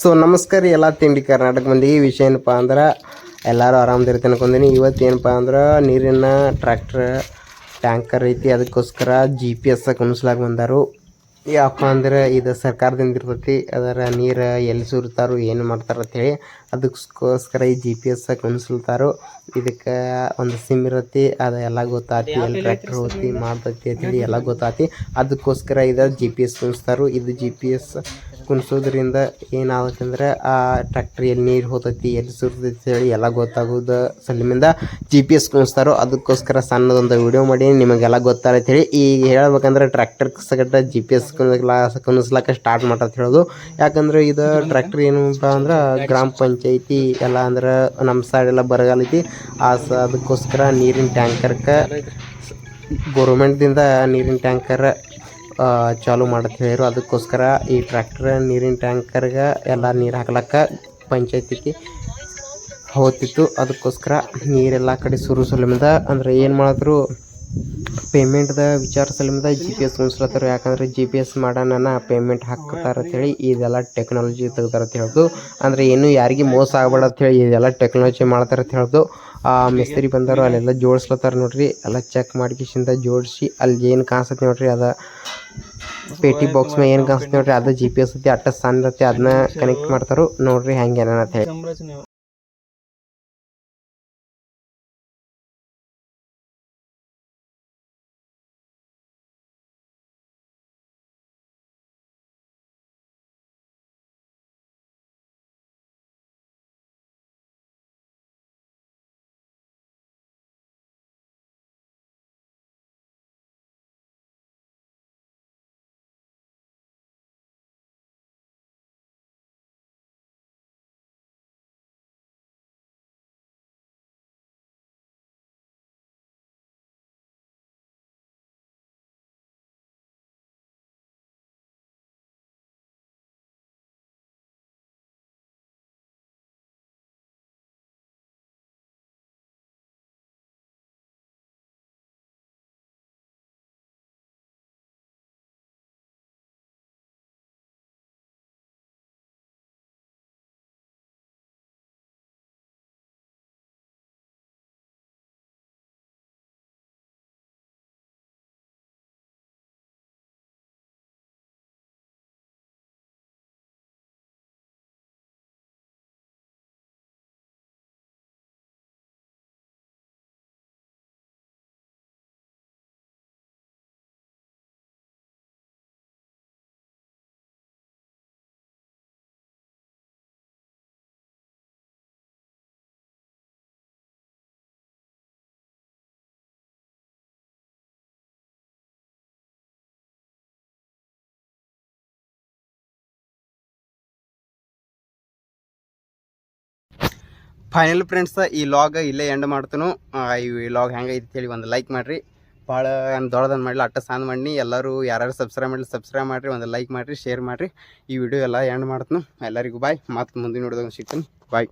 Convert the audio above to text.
So ನಮಸ್ಕಾರ ರೀ ಎಲ್ಲ ತಿಂಡಿ ಕರ್ನಾಟಕ ಮಂದಿಗೆ ವಿಷಯ ಏನಪ್ಪ ಅಂದ್ರೆ ಎಲ್ಲರೂ ಆರಾಮದಿರ್ತೀನಿ ಅನ್ಕೊಂತೀನಿ ಇವತ್ತು ಏನಪ್ಪ ಅಂದ್ರೆ ನೀರಿನ ಟ್ರ್ಯಾಕ್ಟರ್, ಟ್ಯಾಂಕರ್ ಐತಿ. ಅದಕ್ಕೋಸ್ಕರ ಜಿ ಪಿ ಎಸ್ ಕುಣಿಸ್ಲಾಕ ಬಂದಾರು. ಯಾಕಪ್ಪ ಅಂದ್ರೆ ಇದು ಸರ್ಕಾರದಿಂದ ಇರ್ತೈತಿ, ಅದರ ನೀರು ಎಲ್ಲಿ ಸುರಿತಾರೋ ಏನು ಮಾಡ್ತಾರ ಅಂತೇಳಿ ಅದಕ್ಕೋಸ್ಕರ ಈ ಜಿ ಪಿ ಎಸ್ ಇದಕ್ಕೆ ಒಂದು ಸಿಮ್ ಇರತಿ ಅದ ಎಲ್ಲ ಗೊತ್ತಾತಿ, ಎಲ್ಲಿ ಟ್ರ್ಯಾಕ್ಟರ್ ಹೋಗ್ತಿ, ಮಾಡ್ತೈತಿ ಅಂತೇಳಿ ಎಲ್ಲ ಗೊತ್ತಾತಿ. ಅದಕ್ಕೋಸ್ಕರ ಇದು ಜಿ ಪಿ ಎಸ್ ಕುಣಿಸ್ತಾರು ಇದು ಜಿ ಪಿ ಎಸ್ ಕುಣಿಸೋದ್ರಿಂದ ಏನಾಗುತ್ತೆ ಅಂದ್ರೆ ಆ ಟ್ರ್ಯಾಕ್ಟರ್ ಎಲ್ಲಿ ನೀರು ಹೋತೈತಿ ಎಲ್ಲಿ ಸುರ್ತೈತಿ ಹೇಳಿ ಎಲ್ಲ ಗೊತ್ತಾಗೋದು ಸಲಿಮಿಂದ ಜಿ ಪಿ ಎಸ್ ಕುಣಿಸ್ತಾರೋ ಅದಕ್ಕೋಸ್ಕರ ಸಣ್ಣದೊಂದು ವಿಡಿಯೋ ಮಾಡಿ ನಿಮಗೆಲ್ಲ ಹೇಳಿ ಈಗ ಹೇಳ್ಬೇಕಂದ್ರೆ ಟ್ರ್ಯಾಕ್ಟರ್ ಸಗಟ ಜಿ ಪಿ ಎಸ್ ಕುಣಿಸ್ಲಾಕ ಸ್ಟಾರ್ಟ್ ಮಾಡತ್ ಹೇಳೋದು. ಯಾಕಂದ್ರೆ ಇದು ಟ್ರ್ಯಾಕ್ಟರ್ ಏನಪ್ಪ ಅಂದ್ರೆ ಗ್ರಾಮ ಪಂಚಾಯತಿ ಎಲ್ಲ ಅಂದ್ರೆ ನಮ್ಮ ಸೈಡ್ ಎಲ್ಲ ಬರಗಾಲ ಐತಿ. ಆ ಸ ಅದಕ್ಕೋಸ್ಕರ ನೀರಿನ ಟ್ಯಾಂಕರ್ಕ ಗೌರ್ಮೆಂಟ್ದಿಂದ ನೀರಿನ ಟ್ಯಾಂಕರ್ ಚಾಲು ಮಾಡತ್ ಹೇಳಿರು ಅದಕ್ಕೋಸ್ಕರ ಈ ಟ್ರ್ಯಾಕ್ಟರ್ ನೀರಿನ ಟ್ಯಾಂಕರ್ಗೆ ಎಲ್ಲ ನೀರು ಹಾಕ್ಲಕ್ಕ ಪಂಚಾಯತಿಗೆ ಹೋಗ್ತಿತ್ತು ಅದಕ್ಕೋಸ್ಕರ ನೀರೆಲ್ಲ ಕಡೆ ಸುರು ಸಲಮಿಂದ ಅಂದ್ರೆ ಏನು ಮಾಡಿದ್ರು ಪೇಮೆಂಟ್ದ ವಿಚಾರ ಸಲಿಂದ ಜಿ ಪಿ ಎಸ್ ಕುಣಿಸ್ಲತ್ತಾರ ಯಾಕಂದ್ರೆ ಜಿ ಪಿ ಎಸ್ ಮಾಡೋಣ ಪೇಮೆಂಟ್ ಅಂತೇಳಿ ಇದೆಲ್ಲ ಟೆಕ್ನಾಲಜಿ ತೆಗ್ದಾರ ಅಂತ ಹೇಳ್ದು, ಅಂದ್ರೆ ಏನು ಯಾರಿಗೆ ಮೋಸ ಆಗ್ಬೇಡ ಅಂತ ಹೇಳಿ ಇದೆಲ್ಲ ಟೆಕ್ನಾಲಜಿ ಮಾಡ್ತಾರ ಅಂತ ಹೇಳ್ದು, ಆ ಮಿಸ್ತ್ರಿ ಬಂದರು ಅಲ್ಲೆಲ್ಲ ಜೋಡಿಸ್ಲತ್ತಾರ ನೋಡ್ರಿ. ಎಲ್ಲ ಚೆಕ್ ಮಾಡ್ಕಿಸಿಂದ ಜೋಡಿಸಿ ಅಲ್ಲಿ ಏನು ಕಾಣಿಸ್ತೈತಿ ನೋಡ್ರಿ ಅದ ಪೇಟಿ ಬಾಕ್ಸ್ ಮೇಲೆ ಏನು ಕಾಣಿಸ್ತೈತಿ ನೋಡ್ರಿ. ಅದ ಜಿ ಪಿ ಎಸ್ ಐತಿ, ಅಟ್ಟ ಸಣ್ಣ ಅದನ್ನ ಕನೆಕ್ಟ್ ಮಾಡ್ತಾರೋ ನೋಡ್ರಿ ಹೆಂಗೆ ಅಂತ ಹೇಳಿ. ಫೈನಲ್ ಫ್ರೆಂಡ್ಸ್ ಈ ಲಾಗ್ ಇಲ್ಲೇ ಎಂಡ್ ಮಾಡ್ತನು. ಈ ಲಾಗ್ ಹೆಂಗೈತಿ ಹೇಳಿ ಒಂದು ಲೈಕ್ ಮಾಡಿರಿ. ಭಾಳ ಏನು ದೊಡ್ಡದನ್ನು ಮಾಡಲಿ ಅಟ್ಟ ಸಾಂದ್ ಮಾಡಿ ಎಲ್ಲರೂ ಯಾರ್ಯಾರು ಸಬ್ಸ್ಕ್ರೈಬ್ ಮಾಡಲಿ ಸಬ್ಸ್ಕ್ರೈಬ್ ಮಾಡಿರಿ, ಒಂದು ಲೈಕ್ ಮಾಡಿರಿ ಶೇರ್ ಮಾಡಿರಿ. ಈ ವಿಡಿಯೋ ಎಲ್ಲ ಎಂಡ್ ಮಾಡ್ತನು. ಎಲ್ಲರಿಗೂ ಬಾಯ್ ಮತ್ತು ಮುಂದಿನ ವಿಡಿಯೋದಾಗ ಸಿಗ್ತೀನಿ. ಬಾಯ್